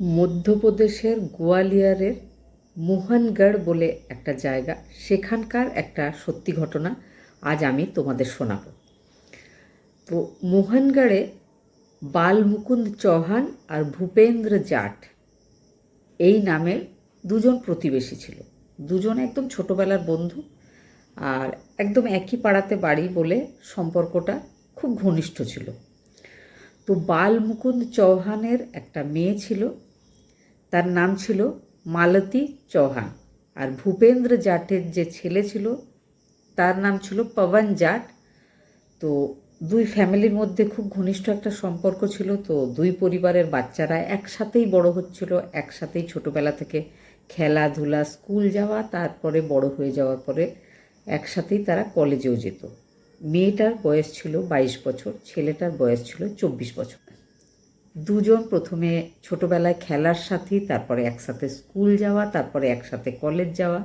মধ্যপ্রদেশের গোয়ালিয়রের মোহনগড় বলে একটা জায়গা। সেখানকার একটা সত্যি ঘটনা আজ আমি তোমাদের শোনাবো। তো মোহনগড়ে বালমুকুন্দ চৌহান আর ভূপেন্দ্র জাট এই নামের দুজন প্রতিবেশী ছিল। দুজন একদম ছোটোবেলার বন্ধু আর একদম একই পাড়াতে বাড়ি বলে সম্পর্কটা খুব ঘনিষ্ঠ ছিল। তো বালমুকুন্দ চৌহানের একটা মেয়ে ছিল তার নাম ছিল মালতী চৌহান। আর ভূপেন্দ্র জাটের যে ছেলে ছিল, তার নাম ছিল পবন জাট। তো দুই ফ্যামিলির মধ্যে খুব ঘনিষ্ঠ একটা সম্পর্ক ছিল। তো দুই পরিবারের বাচ্চারা একসাথেই বড় হচ্ছিল, একসাথেই ছোটোবেলা থেকে খেলাধুলা, স্কুল যাওয়া, তারপরে বড় হয়ে যাওয়ার পরে একসাথেই তারা কলেজেও যেত। মেয়েটার বয়স ছিল বাইশ বছর, ছেলেটার বয়স ছিল চব্বিশ বছর। দুজন প্রথমে ছোটবেলায় খেলার সাথী, তারপরে একসাথে স্কুল যাওয়া, তারপরে একসাথে কলেজ যাওয়া।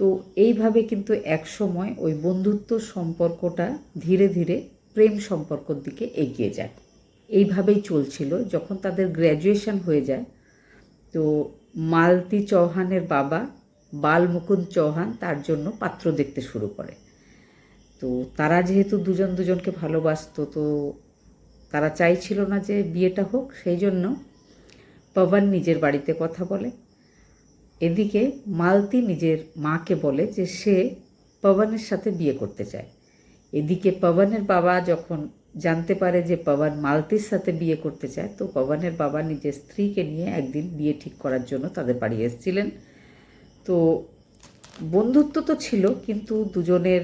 তো এইভাবে কিন্তু এক সময় ওই বন্ধুত্ব সম্পর্কটা ধীরে ধীরে প্রেম সম্পর্কর দিকে এগিয়ে যায়। এইভাবেই চলছিল যখন তাদের গ্র্যাজুয়েশন হয়ে যায়। তো মালতি চৌহানের বাবা বালমুকুন্দ চৌহান তার জন্য পাত্র দেখতে শুরু করে। তো তারা যেহেতু দুজন দুজনকে ভালোবাসতো, তো তারা চাইছিল না যে বিয়েটা হোক, সেই জন্য পবন নিজের বাড়িতে কথা বলে। এদিকে মালতি নিজের মাকে বলে যে সে পবনের সাথে বিয়ে করতে চায়। এদিকে পবনের বাবা যখন জানতে পারে যে পবন মালতির সাথে বিয়ে করতে চায়, তো পবনের বাবা নিজের স্ত্রীকে নিয়ে একদিন বিয়ে ঠিক করার জন্য তাদের বাড়ি এসেছিলেন। তো বন্ধুত্ব তো ছিল, কিন্তু দুজনের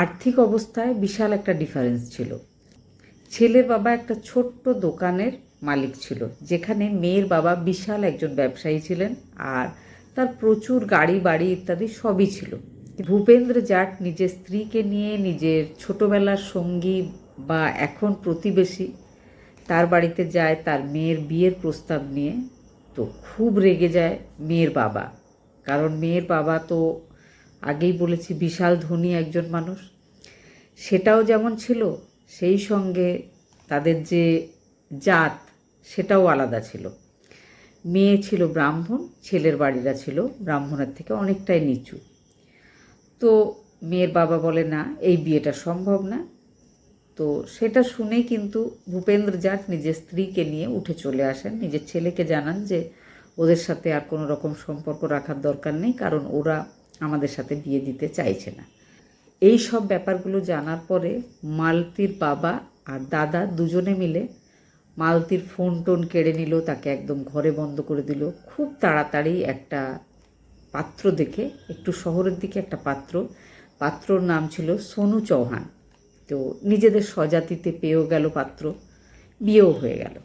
আর্থিক অবস্থায় বিশাল একটা ডিফারেন্স ছিল। ছেলের বাবা একটা ছোট্ট দোকানের মালিক ছিল, যেখানে মেয়ের বাবা বিশাল একজন ব্যবসায়ী ছিলেন আর তার প্রচুর গাড়ি বাড়ি ইত্যাদি সবই ছিল। ভূপেন্দ্র জাট নিজের স্ত্রীকে নিয়ে নিজের ছোটবেলার সঙ্গী বা এখন প্রতিবেশী, তার বাড়িতে যায়, তার মেয়ের বিয়ের প্রস্তাব নিয়ে তো খুব রেগে যায় মেয়ের বাবা। কারণ মেয়ের বাবা তো আগেই বলেছি বিশাল ধনী একজন মানুষ। সেটাও যেমন ছিল সেই সঙ্গে তাদের যে জাত, সেটাও আলাদা ছিল। মেয়ে ছিল ব্রাহ্মণ, ছেলের বাড়িরা ছিল ব্রাহ্মণের থেকে অনেকটাই নিচু। তো মেয়ের বাবা বলে, না, এই বিয়েটা সম্ভব না। তো সেটা শুনেই কিন্তু ভূপেন্দ্র জাট নিজের স্ত্রীকে নিয়ে উঠে চলে আসেন। নিজের ছেলেকে জানান যে, ওদের সাথে আর কোনো রকম সম্পর্ক রাখার দরকার নেই, কারণ ওরা আমাদের সাথে বিয়ে দিতে চাইছে না। এই সব ব্যাপারগুলো জানার পরে মালতির বাবা আর দাদা দুজনে মিলে মালতির ফোন টোন কেড়ে নিল, তাকে একদম ঘরে বন্ধ করে দিল। খুব তাড়াতাড়ি একটা পাত্র দেখে, একটু শহরের দিকে একটা পাত্র। পাত্রর নাম ছিল সোনু চৌহান। তো নিজেদের স্বজাতিতে পেয়েও গেল পাত্র, বিয়েও হয়ে গেল।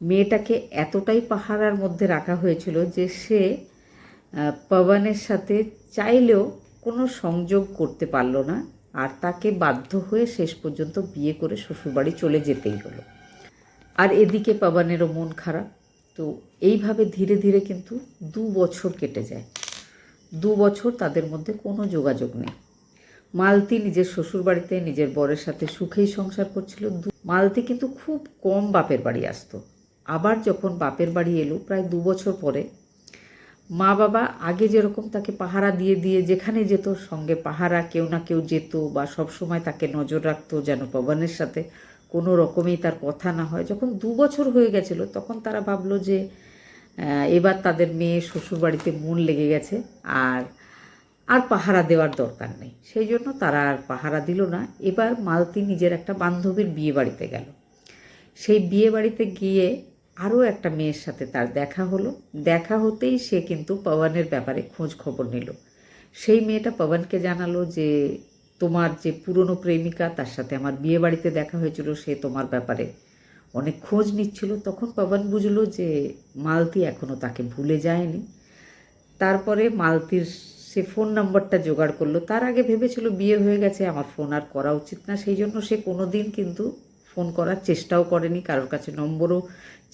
মেয়েটাকে এতটাই পাহারার মধ্যে রাখা হয়েছিল যে সে পবনের সাথে চাইলেও কোনো সংযোগ করতে পারল না আর তাকে বাধ্য হয়ে শেষ পর্যন্ত বিয়ে করে শ্বশুরবাড়ি চলে যেতেই হলো। আর এদিকে পাবানেরও মন খারাপ। তো এইভাবে ধীরে ধীরে কিন্তু দু বছর কেটে যায়। দু বছর তাদের মধ্যে কোনো যোগাযোগ নেই। মালতি নিজের শ্বশুরবাড়িতে নিজের বরের সাথে সুখেই সংসার করছিল। মালতি কিন্তু খুব কম বাপের বাড়ি আসতো। আবার যখন বাপের বাড়ি এলো, প্রায় দু বছর পরে মা বাবা আগে যেরকম তাকে পাহারা দিয়ে দিয়ে যেখানে যেত, সঙ্গে পাহারা, কেউ না কেউ যেত বা সব সময় তাকে নজর রাখতো যেন পবনের সাথে। কোনো রকমেই তার কথা না হয়। যখন দু বছর হয়ে গেছিল, তখন তারা ভাবলো যে এবার তাদের মেয়ে শ্বশুর বাড়িতে মন লেগে গেছে আর আর পাহারা দেওয়ার দরকার নেই। সেই জন্য তারা আর পাহারা দিল না। এবার মালতি নিজের একটা বান্ধবীর বিয়ে বাড়িতে গেল। সেই বিয়ে বাড়িতে গিয়ে আরও একটা মেয়ের সাথে তার দেখা হলো। দেখা হতেই সে কিন্তু পবনের ব্যাপারে খোঁজ খবর নিল। সেই মেয়েটা পবনকে জানালো যে, তোমার যে পুরনো প্রেমিকা, তার সাথে আমার বিয়ে বাড়িতে দেখা হয়েছিল, সে তোমার ব্যাপারে অনেক খোঁজ নিচ্ছিল। তখন পবন বুঝলো যে, মালতি এখনও তাকে ভুলে যায়নি। তারপরে মালতির সে ফোন নাম্বারটা জোগাড় করল। তার আগে ভেবেছিল বিয়ে হয়ে গেছে, আমার ফোন আর করা উচিত না। সেই জন্য সে কোনো দিন কিন্তু ফোন করার চেষ্টাও করেনি, কারোর কাছে নম্বরও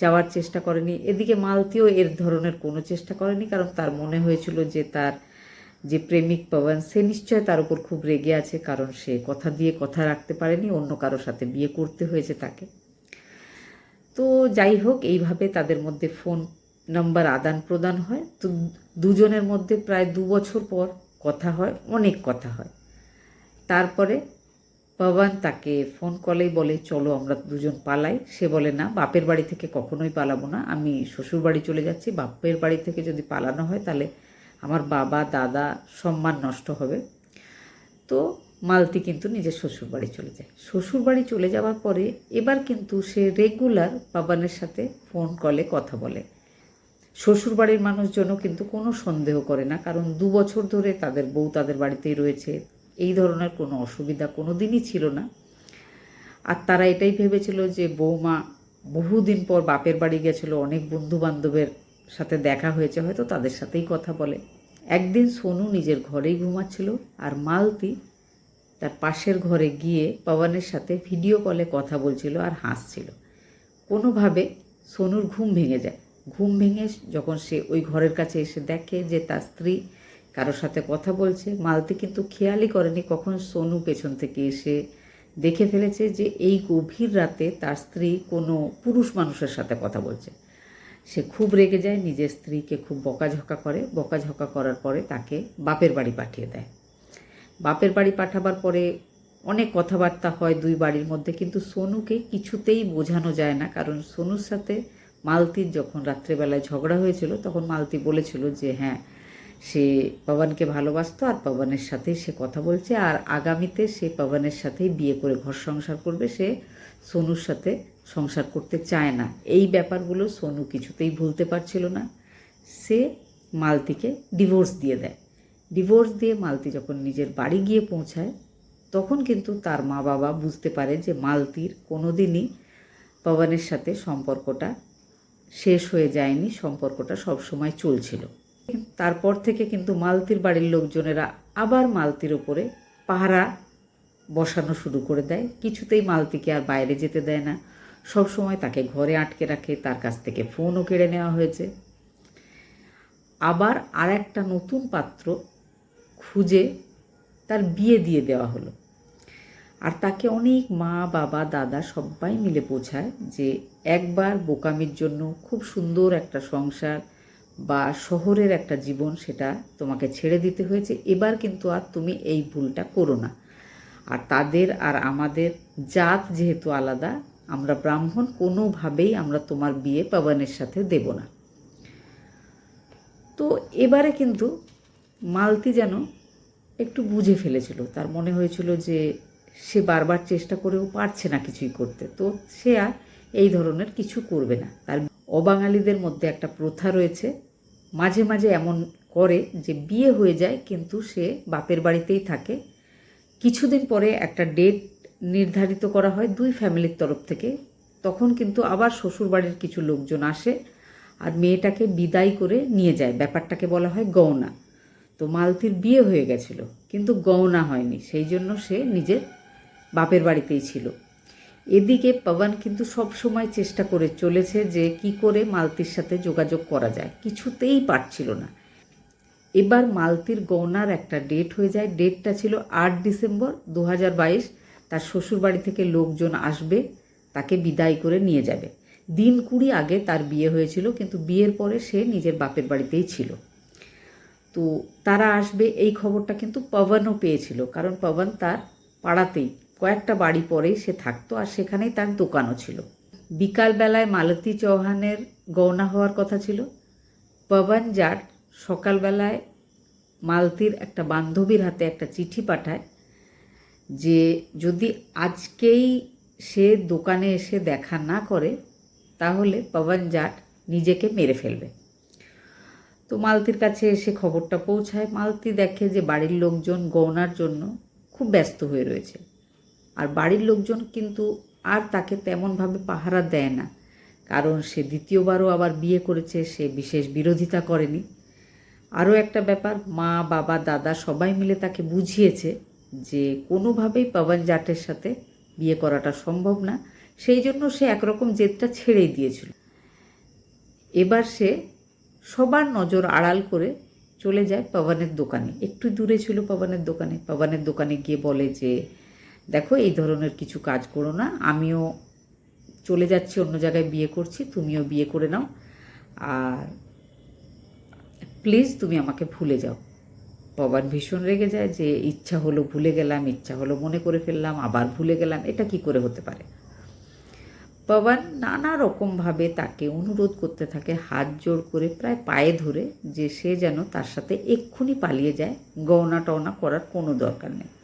চাওয়ার চেষ্টা করেনি। এদিকে মালতিও এর ধরনের কোনো চেষ্টা করেনি, কারণ তার মনে হয়েছিল যে তার যে প্রেমিক পবন, সে নিশ্চয় তার উপর খুব রেগে আছে, কারণ সে কথা দিয়ে কথা রাখতে পারেনি, অন্য কারোর সাথে বিয়ে করতে হয়েছে তাকে। তো যাই হোক, এইভাবে তাদের মধ্যে ফোন নাম্বার আদান প্রদান হয়। তো দুজনের মধ্যে প্রায় দু বছর পর কথা হয়, অনেক কথা হয়। তারপরে পবন তাকে ফোন কলেই বলে, চলো আমরা দুজন পালাই। সে বলে, না, বাপের বাড়ি থেকে কখনোই পালাবো না। আমি শ্বশুর বাড়ি চলে যাচ্ছি। বাপের বাড়ি থেকে যদি পালানো হয়, তাহলে আমার বাবা, দাদা সম্মান নষ্ট হবে। তো মালতি কিন্তু নিজের শ্বশুর বাড়ি চলে যায়। শ্বশুর বাড়ি চলে যাওয়ার পরে এবার কিন্তু সে রেগুলার পাবানের সাথে ফোন কলে কথা বলে। শ্বশুর বাড়ির মানুষজনও কিন্তু কোনো সন্দেহ করে না, কারণ দু বছর ধরে তাদের বউ তাদের বাড়িতেই রয়েছে। এই ধরনের কোনো অসুবিধা কোনো দিনই ছিল না। আর তারা এটাই ভেবেছিল যে বৌমা বহুদিন পর বাপের বাড়ি গেছিল, অনেক বন্ধু বান্ধবের সাথে দেখা হয়েছে, হয়তো তাদের সাথেই কথা বলে। একদিন সোনু নিজের ঘরেই ঘুমাচ্ছিল আর মালতি তার পাশের ঘরে গিয়ে পবনের সাথে ভিডিও কলে কথা বলছিল আর হাসছিল। কোনোভাবে সোনুর ঘুম ভেঙে যায়। ঘুম ভেঙে যখন সে ওই ঘরের কাছে এসে দেখে যে তার স্ত্রী কারোর সাথে কথা বলছে। মালতি কিন্তু খেয়ালই করেনি কখন সোনু পেছন থেকে এসে দেখে ফেলেছে যে এই গভীর রাতে তার স্ত্রী কোনো পুরুষ মানুষের সাথে কথা বলছে। সে খুব রেগে যায়, নিজের স্ত্রীকে খুব বকাঝকা করে। বকাঝকা করার পরে তাকে বাপের বাড়ি পাঠিয়ে দেয়। বাপের বাড়ি পাঠাবার পরে অনেক কথাবার্তা হয় দুই বাড়ির মধ্যে, কিন্তু সোনুকে কিছুতেই বোঝানো যায় না। কারণ সোনুর সাথে মালতির যখন রাত্রেবেলায় ঝগড়া হয়েছিল, তখন মালতি বলেছিল যে হ্যাঁ সে পবনকে ভালোবাসতো আর পবনের সাথেই সে কথা বলছে। আর আগামীতে সে পবনের সাথেই বিয়ে করে ঘর সংসার করবে। সে সোনুর সাথে সংসার করতে চায় না। এই ব্যাপারগুলো সোনু কিছুতেই ভুলতে পারছিল না। সে মালতিকে ডিভোর্স দিয়ে দেয়। ডিভোর্স দিয়ে মালতি যখন নিজের বাড়ি গিয়ে পৌঁছায়, তখন কিন্তু তার মা বাবা বুঝতে পারে যে মালতির কোনো দিনই পবনের সাথে সম্পর্কটা শেষ হয়ে যায়নি, সম্পর্কটা সবসময় চলছিল। তারপর থেকে কিন্তু মালতির বাড়ির লোকজনেরা আবার মালতির ওপরে পাহারা বসানো শুরু করে দেয়। কিছুতেই মালতিকে আর বাইরে যেতে দেয় না। সব সময় তাকে ঘরে আটকে রাখে, তার কাছ থেকে ফোনও কেড়ে নেওয়া হয়েছে। আবার আর একটা নতুন পাত্র খুঁজে তার বিয়ে দিয়ে দেওয়া হলো। আর তাকে অনেক মা, বাবা, দাদা সবাই মিলে বোঝায় যে একবার বোকামির জন্য খুব সুন্দর একটা সংসার বা শহরের একটা জীবন সেটা তোমাকে ছেড়ে দিতে হয়েছে, এবার কিন্তু আর তুমি এই ভুলটা করো না। আর তাদের আর আমাদের জাত যেহেতু আলাদা, আমরা ব্রাহ্মণ, কোনোভাবেই আমরা তোমার বিয়ে পাবানের সাথে দেব না। তো এবারে কিন্তু মালতি যেন একটু বুঝে ফেলেছিল। তার মনে হয়েছিল যে সে বারবার চেষ্টা করেও পারছে না কিছুই করতে। তো সে আর এই ধরনের কিছু করবে না। তার অবাঙালিদের মধ্যে একটা প্রথা রয়েছে মাঝে মাঝে এমন করে যে বিয়ে হয়ে যায়, কিন্তু সে বাপের বাড়িতেই থাকে। কিছুদিন পরে একটা ডেট নির্ধারিত করা হয় দুই ফ্যামিলির তরফ থেকে। তখন কিন্তু আবার শ্বশুর বাড়ির কিছু লোকজন আসে আর মেয়েটাকে বিদায় করে নিয়ে যায়। ব্যাপারটাকে বলা হয় গৌনা তো মালতির বিয়ে হয়ে গেছিল, কিন্তু গৌনা হয়নি। সেই জন্য সে নিজের বাপের বাড়িতেই ছিল। এদিকে পবন কিন্তু সব সময় চেষ্টা করে চলেছে যে কি করে মালতির সাথে যোগাযোগ করা যায়। কিছুতেই পারছিল না। এবার মালতির গৌনার একটা ডেট হয়ে যায়। ডেটটা ছিল আট ডিসেম্বর দু হাজার বাইশ। তার শ্বশুর বাড়ি থেকে লোকজন আসবে, তাকে বিদায় করে নিয়ে যাবে। দিন কুড়ি আগে তার বিয়ে হয়েছিল, কিন্তু বিয়ের পরে সে নিজের বাপের বাড়িতেই ছিল। তো তারা আসবে, এই খবরটা কিন্তু পবনও পেয়েছিল, কারণ পবন তার পাড়াতেই কয়েকটা বাড়ি পরেই সে থাকতো আর সেখানেই তার দোকানও ছিল। বিকালবেলায় মালতী চৌহানের গৌনা হওয়ার কথা ছিল। পবন জাট সকালবেলায় মালতির একটা বান্ধবীর হাতে একটা চিঠি পাঠায় যে যদি আজকেই সে দোকানে এসে দেখা না করে, তাহলে পবন জাট নিজেকে মেরে ফেলবে। তো মালতির কাছে এসে খবরটা পৌঁছায়। মালতি দেখে যে বাড়ির লোকজন গৌনার জন্য খুব ব্যস্ত হয়ে রয়েছে। আর বাড়ির লোকজন কিন্তু আর তাকে তেমনভাবে পাহারা দেয় না। কারণ সে দ্বিতীয়বারও আবার বিয়ে করেছে, সে বিশেষ বিরোধিতা করেনি। আরও একটা ব্যাপার, মা, বাবা, দাদা সবাই মিলে তাকে বুঝিয়েছে যে কোনোভাবেই পবন জাটের সাথে বিয়ে করাটা সম্ভব না। সেই জন্য সে একরকম জেদটা ছেড়েই দিয়েছিল। এবার সে সবার নজর আড়াল করে চলে যায় পবনের দোকানে। একটু দূরে ছিল পবনের দোকানে। পবনের দোকানে গিয়ে বলে যে দেখো, এই ধরনের কিছু কাজ করো না। আমিও চলে যাচ্ছি, অন্য জায়গায় বিয়ে করছি, তুমিও বিয়ে করে নাও। আর প্লিজ তুমি আমাকে ভুলে যাও। পবন ভীষণ রেগে যায় যে, ইচ্ছা হলো ভুলে গেলাম, ইচ্ছা হলো মনে করে ফেললাম, আবার ভুলে গেলাম, এটা কি করে হতে পারে? পবন নানা রকমভাবে তাকে অনুরোধ করতে থাকে, হাত জোর করে প্রায় পায়ে ধরে, যে সে যেন তার সাথে এক্ষুনি পালিয়ে যায়। গহনা টওনা করার কোনো দরকার নেই।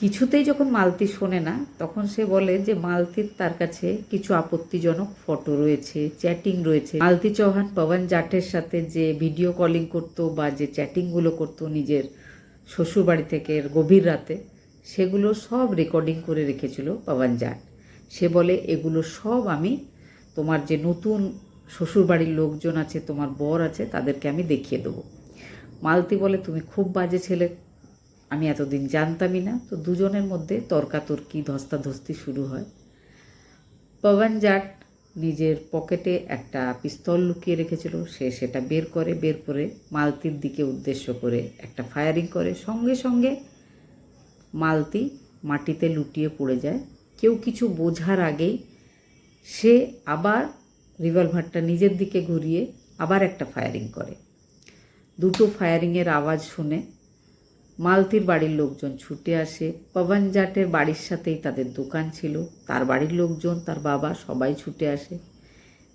কিছুতেই যখন মালতি শোনে না, তখন সে বলে যে মালতির তার কাছে কিছু আপত্তিজনক ফটো রয়েছে চ্যাটিং রয়েছে। মালতি চৌহান পবন জাটের সাথে যে ভিডিও কলিং করতো বা যে চ্যাটিংগুলো করতো নিজের শ্বশুরবাড়ি থেকে গভীর রাতে, সেগুলো সব রেকর্ডিং করে রেখেছিল পবন জাট। সে বলে, এগুলো সব আমি তোমার যে নতুন শ্বশুরবাড়ির লোকজন আছে, তোমার বর আছে, তাদেরকে আমি দেখিয়ে দেবো। মালতি বলে, তুমি খুব বাজে ছেলে আমি এতদিন জানতামই না, তো দুজনের মধ্যে তর্কাতর্কি, ধস্তাধস্তি শুরু হয়। পবন জাট নিজের পকেটে একটা পিস্তল লুকিয়ে রেখেছিল। সে সেটা বের করে বের করে মালতির দিকে উদ্দেশ্য করে একটা ফায়ারিং করে। সঙ্গে সঙ্গে মালতি মাটিতে লুটিয়ে পড়ে যায়। কেউ কিছু বোঝার আগেই সে আবার রিভলভারটা নিজের দিকে ঘুরিয়ে আবার একটা ফায়ারিং করে। দুটো ফায়ারিংয়ের আওয়াজ শুনে মালতির বাড়ির লোকজন ছুটে আসে। পবন জাটের বাড়ির সাথেই তাদের দোকান ছিল। তার বাড়ির লোকজন, তার বাবা সবাই ছুটে আসে।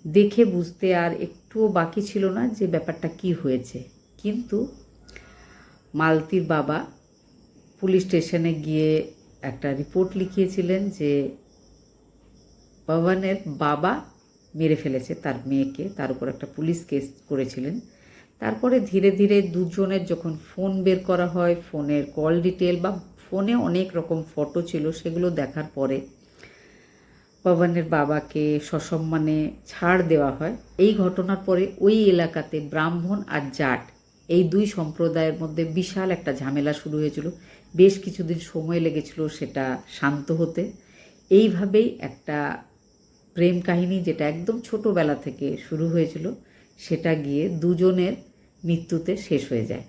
দেখে বুঝতে আর একটুও বাকি ছিল না যে ব্যাপারটা কি হয়েছে। কিন্তু মালতির বাবা পুলিশ স্টেশনে গিয়ে একটা রিপোর্ট লিখিয়েছিলেন যে পবনের বাবা মেরে ফেলেছে তার মেয়েকে। তার উপর একটা পুলিশ কেস করেছিলেন। তারপরে ধীরে ধীরে দুজনের যখন ফোন বের করা হয়, ফোনের কল ডিটেল বা ফোনে অনেক রকম ফটো ছিল সেগুলো দেখার পরে পবনের বাবাকে সসম্মানে ছাড় দেওয়া হয়। এই ঘটনার পরে ওই এলাকাতে ব্রাহ্মণ আর জাট, এই দুই সম্প্রদায়ের মধ্যে বিশাল একটা ঝামেলা শুরু হয়েছিল। বেশ কিছুদিন সময় লেগেছিল সেটা শান্ত হতে। এইভাবেই একটা প্রেম কাহিনী যেটা একদম ছোটোবেলা থেকে শুরু হয়েছিল। সেটা গিয়ে দুজনের মৃত্যুতে শেষ হয়ে যায়।